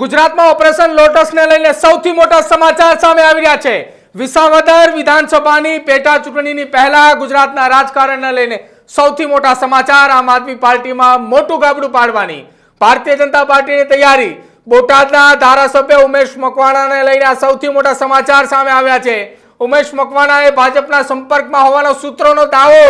ગુજરાતમાં ઓપરેશન લોટસને લઈને સૌથી મોટા સમાચાર સામે આવી રહ્યા છે. વિસાવદર વિધાનસભાની પેટા ચૂંટણીની પહેલા ગુજરાતના રાજકારણને લઈને સૌથી મોટા સમાચાર આમ આદમી પાર્ટીમાં મોટું ગાબડું પાડવાની. ભારતીય જનતા પાર્ટીની તૈયારી. બોટાદના ધારાસભ્ય ઉમેશ મકવાણાને લઈને આ સૌથી મોટા સમાચાર સામે આવ્યા છે. ઉમેશ મકવાણાએ ભાજપના સંપર્કમાં હોવાનો સૂત્રોનો દાવો.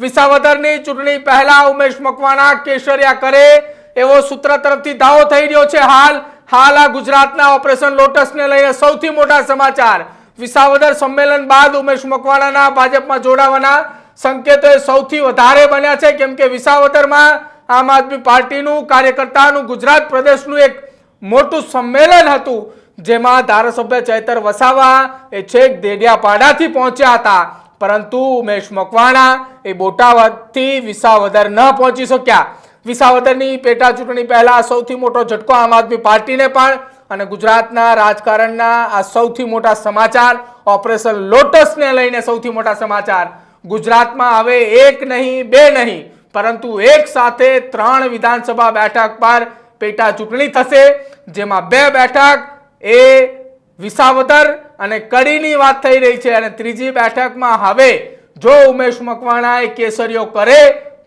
વિસાવદરની ચૂંટણી પહેલા ઉમેશ મકવાણા કેસરિયા કરે એવો સૂત્ર તરફથી દાવો થઈ રહ્યો છે હાલ. હાલ આ ગુજરાતના ઓપરેશન લોટસને લઈને સૌથી મોટા સમાચાર. વિસાવદર સંમેલન બાદ ઉમેશ મકવાણાના ભાજપમાં જોડાવાના સંકેતો સૌથી વધારે બન્યા છે. કેમ કે વિસાવદરમાં આમ આદમી પાર્ટીનું કાર્યકર્તાનું ગુજરાત પ્રદેશનું એક મોટું સંમેલન હતું, જેમાં ધારાસભ્ય ચૈતર વસાવા એ છેક દેડિયાપાડાથી પહોંચ્યા હતા. પરંતુ ઉમેશ મકવાણા એ બોટાવદથી વિસાવદર ન પહોંચી શક્યા. વિસાવદરની પેટા ચૂંટણી પહેલા સૌથી મોટો ઝટકો આમ આદમી પાર્ટીને પણ અને ગુજરાતના રાજકારણના આ સૌથી મોટા સમાચાર, ઓપરેશન લોટસને લઈને સૌથી મોટા સમાચાર. ગુજરાતમાં હવે એક નહીં, બે નહીં, પરંતુ એક સાથે ત્રણ વિધાનસભા બેઠક પર પેટા ચૂંટણી થશે, જેમાં બે બેઠક, એ વિસાવદર અને કડીની વાત થઈ રહી છે. અને ત્રીજી બેઠકમાં હવે જો ઉમેશ મકવાણાએ કેસરીઓ કરે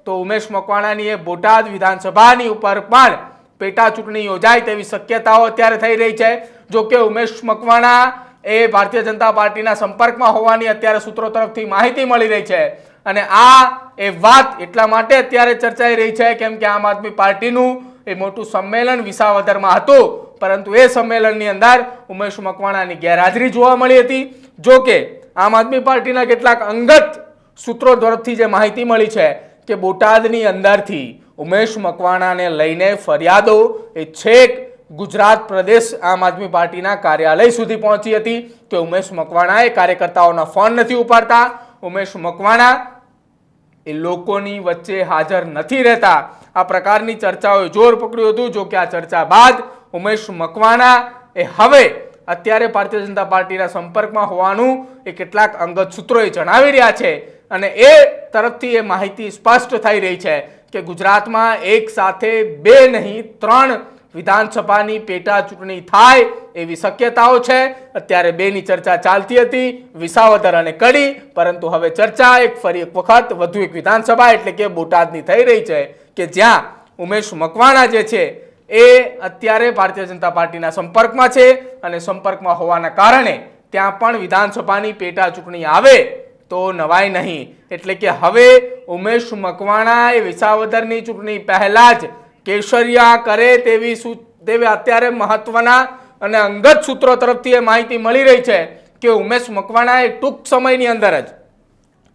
તો ઉમેશ મકવાણાની એ બોટાદ વિધાનસભાની ઉપર પણ પેટા ચૂંટણી યોજાય તેવી શક્યતાઓ અત્યારે થઈ રહી છે. જો કે ઉમેશ મકવાણા એ ભારતીય જનતા પાર્ટીના સંપર્કમાં હોવાની અત્યારે સૂત્રો તરફથી માહિતી મળી રહી છે. અને આ એ વાત એટલા માટે અત્યારે ચર્ચાઈ રહી છે કેમ કે આમ આદમી પાર્ટીનું એ મોટું સંમેલન વિસાવદરમાં હતું. પરંતુ એ સંમેલનની અંદર ઉમેશ મકવાણાની ગેરહાજરી જોવા મળી હતી. જો કે આમ આદમી પાર્ટીના કેટલાક અંગત સૂત્રો તરફથી જે માહિતી મળી છે કે બોટાદની અંદરથી ઉમેશ મકવાણાને લઈને ફરિયાદો, એ છેક ગુજરાત પ્રદેશ આમ આદમી પાર્ટીના કાર્યાલય સુધી પહોંચી હતી કે ઉમેશ મકવાણાએ કાર્યકર્તાઓના ફોન નથી ઉપાડતા. ઉમેશ મકવાણા એ લોકોની વચ્ચે હાજર નથી રહેતા. આ પ્રકારની ચર્ચાઓએ જોર પકડ્યું હતું. જો કે આ ચર્ચા બાદ ઉમેશ મકવાણા એ હવે અત્યારે ભારતીય જનતા પાર્ટીના સંપર્કમાં હોવાનું એ કેટલાક અંગત સૂત્રોએ જણાવી રહ્યા છે. અને એ તરફથી એ માહિતી સ્પષ્ટ થઈ રહી છે કે ગુજરાતમાં એક સાથે બે નહીં, ત્રણ વિધાનસભાની પેટા ચૂંટણી થાય એવી શક્યતાઓ છે. અત્યારે બેની ચર્ચા ચાલતી હતી, વિસાવદર અને કડી, પરંતુ હવે ચર્ચા એક ફરી એક વખત, વધુ એક વિધાનસભા એટલે કે બોટાદની થઈ રહી છે કે જ્યાં ઉમેશ મકવાણા જે છે એ અત્યારે ભારતીય જનતા પાર્ટીના સંપર્કમાં છે અને સંપર્કમાં હોવાના કારણે ત્યાં પણ વિધાનસભાની પેટા ચૂંટણી આવે તો નવાય નહીં. એટલે કે હવે ઉમેશ મકવાણા એ વિસાવદરની ચૂંટણી પહેલાં જ કેસરિયા કરે તેવી સૂ- તેવી અત્યારે મહત્વના અને અંગત સૂત્રો તરફથી એ માહિતી મળી રહી છે કે ઉમેશ મકવાણાએ ટૂંક સમયની અંદર જ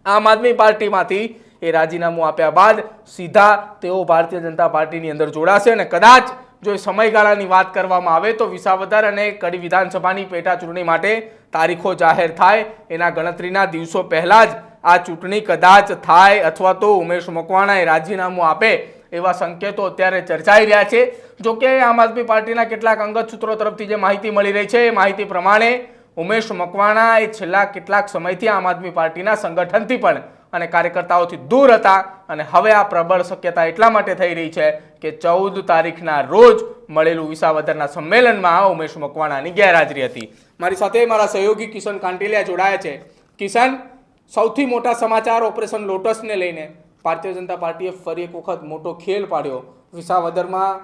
આમ આદમી પાર્ટીમાંથી એ રાજીનામું આપ્યા બાદ સીધા તેઓ ભારતીય જનતા પાર્ટીની અંદર જોડાશે અને કદાચ જો સમયગાળાની વાત કરવામાં આવે તો વિસાવદર અને કડી વિધાનસભાની પેટા ચૂંટણી માટે તારીખો જાહેર થાય. એના ગણતરીના દિવસો પહેલાં જ આ ચૂંટણી કદાચ થાય અથવા તો ઉમેશ મકવાણાએ રાજીનામું આપે એવા સંકેતો અત્યારે ચર્ચાઈ રહ્યા છે. જો કે આમ આદમી પાર્ટીના કેટલાક અંગત સૂત્રો તરફથી જે માહિતી મળી રહી છે, એ માહિતી પ્રમાણે ઉમેશ મકવાણા એ છેલ્લા કેટલાક સમયથી આમ આદમી પાર્ટીના સંગઠનથી પણ અને કાર્યકર્તાઓથી દૂર હતા. અને હવે આ પ્રબળ શક્યતા એટલા માટે થઈ રહી છે કે ચૌદ તારીખના રોજ મળેલું વિસાવદરના સંમેલનમાં ઉમેશ મકવાણાની ગેરહાજરી હતી. મારી સાથે મારા સહયોગી કિશન કાંટીલિયા જોડાયા છે. કિશન, સૌથી મોટા સમાચાર ઓપરેશન લોટસને લઈને ભારતીય જનતા પાર્ટીએ ફરી એક વખત મોટો ખેલ પાડ્યો. વિસાવદરમાં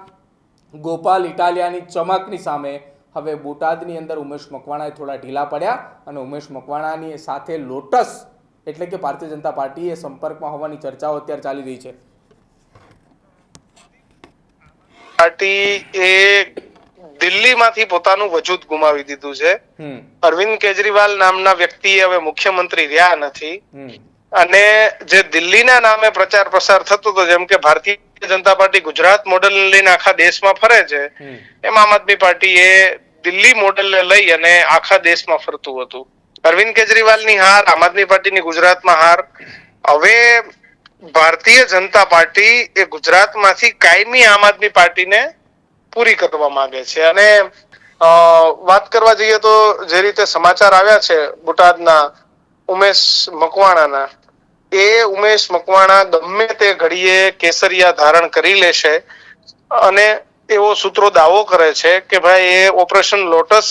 ગોપાલ ઇટાલિયાની ચમકની સામે હવે બોટાદની અંદર ઉમેશ મકવાણાએ થોડા ઢીલા પડ્યા અને ઉમેશ મકવાણાની સાથે લોટસ એટલે કે ભારતીય જનતા પાર્ટી એ સંપર્કમાં હોવાની ચર્ચાઓ અત્યારે ચાલી રહી છે. પાર્ટી એ દિલ્હીમાંથી પોતાનું વજૂદ ગુમાવી દીધું છે. અરવિંદ કેજરીવાલ નામના વ્યક્તિ હવે મુખ્યમંત્રી રહ્યા નથી. અને જે દિલ્હીના નામે પ્રચાર પ્રસાર થતો હતો જેમ કે ભારતીય જનતા પાર્ટી ગુજરાત મોડેલ લઈને આખા દેશમાં ફરે છે એમ આમ આદમી પાર્ટી એ દિલ્હી મોડેલને લઈ અને આખા દેશમાં ફરતું હતું. અરવિંદ કેજરીવાલની હાર, આમ આદમી પાર્ટીની ગુજરાતમાં હાર. હવે ભારતીય જનતા પાર્ટી એ ગુજરાતમાંથી કાયમી આમ આદમી પાર્ટીને પૂરી કરવા માંગે છે. અને વાત કરવા જઈએ તો જે રીતે સમાચાર આવ્યા છે બોટાદના ઉમેશ મકવાણાના, એ ઉમેશ મકવાણા ગમે તે ઘડીએ કેસરિયા ધારણ કરી લેશે અને એવો સૂત્રો દાવો કરે છે કે ભાઈ એ ઓપરેશન લોટસ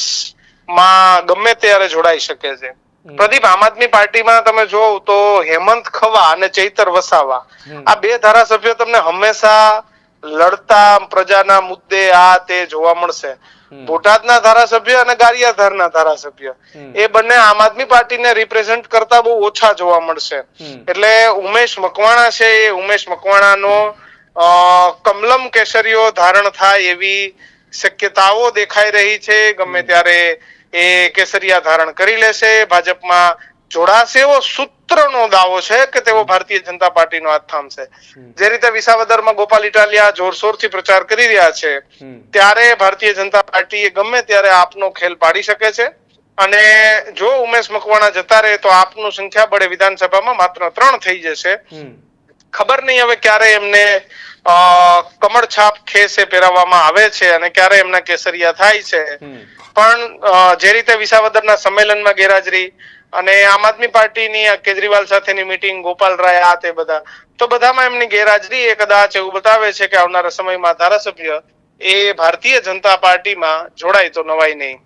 માં ગમે ત્યારે જોડાઈ શકે છે. પ્રદીપ આમ આદમી પાર્ટીમાં તમે જોવ તો હેમંત ખવા અને ચૈતર વસાવા આ બે ધારાસભ્યો તમને હંમેશા લડતા પ્રજાના મુદ્દે આ તે જોવા મળશે. બોટાદના ધારાસભ્ય અને ગારિયાધારના ધારાસભ્ય. એ બંને આમ આદમી પાર્ટીને રિપ્રેઝેન્ટ કરતા બહુ ઓછા જોવા મળશે. એટલે ઉમેશ મકવાણા છે એ ઉમેશ મકવાણાનો કમલમ કેસરીઓ ધારણ થાય એવી શક્યતાઓ દેખાઈ રહી છે. ગમે ત્યારે એ કેસરિયા ધારણ કરી લેશે ભાજપમાં જોડાશે એવો સૂત્રનો દાવો છે કે તેઓ ભારતીય જનતા પાર્ટીનો હાથ થામશે જે રીતે વિસાવદરમાં ગોપાલ ઇટાલિયા જોરશોરથી પ્રચાર કરી રહ્યા છે ત્યારે ભારતીય જનતા પાર્ટી ગમે ત્યારે આપનો ખેલ પાડી શકે છે. અને જો ઉમેશ મકવાણા જતા રહે તો આપનું સંખ્યા બળે વિધાનસભામાં માત્ર ત્રણ થઈ જશે. ખબર નહીં હવે ક્યારે એમને કમળ છાપ ખેસે પહેરાવવામાં આવે છે અને ક્યારે એમના કેસરિયા થાય છે. પણ જે રીતે વિસાવદરના સંમેલનમાં ગેરહાજરી અને આમ આદમી પાર્ટીની કેજરીવાલ સાથેની મીટિંગ ગોપાલ રાય, આ તે બધા, તો બધામાં એમની ગેરહાજરી એ કદાચ એવું બતાવે છે કે આવનારા સમયમાં ધારાસભ્ય એ ભારતીય જનતા પાર્ટીમાં જોડાય તો નવાય નહીં.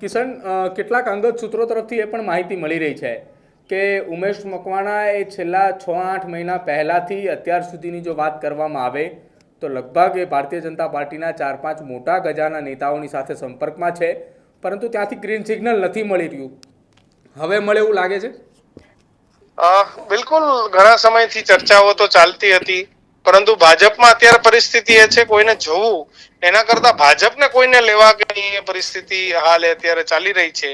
કિશન કેટલાક અંગત સૂત્રો તરફથી એ પણ માહિતી મળી રહી છે કે ઉમેશ મકવાણા એ છેલ્લા છ આઠ મહિના પહેલાથી અત્યાર સુધીની જો વાત કરવામાં આવે તો લગભગ એ ભારતીય જનતા પાર્ટીના ચાર પાંચ મોટા ગજાના નેતાઓની સાથે સંપર્કમાં છે, પરંતુ ત્યાંથી ગ્રીન સિગ્નલ નથી મળી રહ્યું. હવે મળે એવું લાગે છે? બિલકુલ ઘણા સમયથી ચર્ચાઓ તો ચાલતી હતી, પરંતુ ભાજપમાં અત્યારે પરિસ્થિતિ એ છે કોઈને જવું, એના કરતા ભાજપને કોઈને લેવા કે નહીં એ પરિસ્થિતિ હાલ અત્યારે ચાલી રહી છે.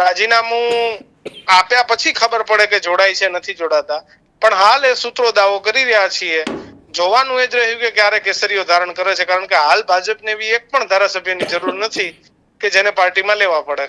રાજીનામું આપ્યા પછી ખબર પડે કે જોડાય છે, નથી જોડાતા. પણ હાલ એ સૂત્રો દાવો કરી રહ્યા છીએ જોવાનું એ જ રહ્યું કે ક્યારે કેસરીઓ ધારણ કરે છે. કારણ કે હાલ ભાજપને એવી એક પણ ધારાસભ્યની જરૂર નથી કે જેને પાર્ટીમાં લેવા પડે.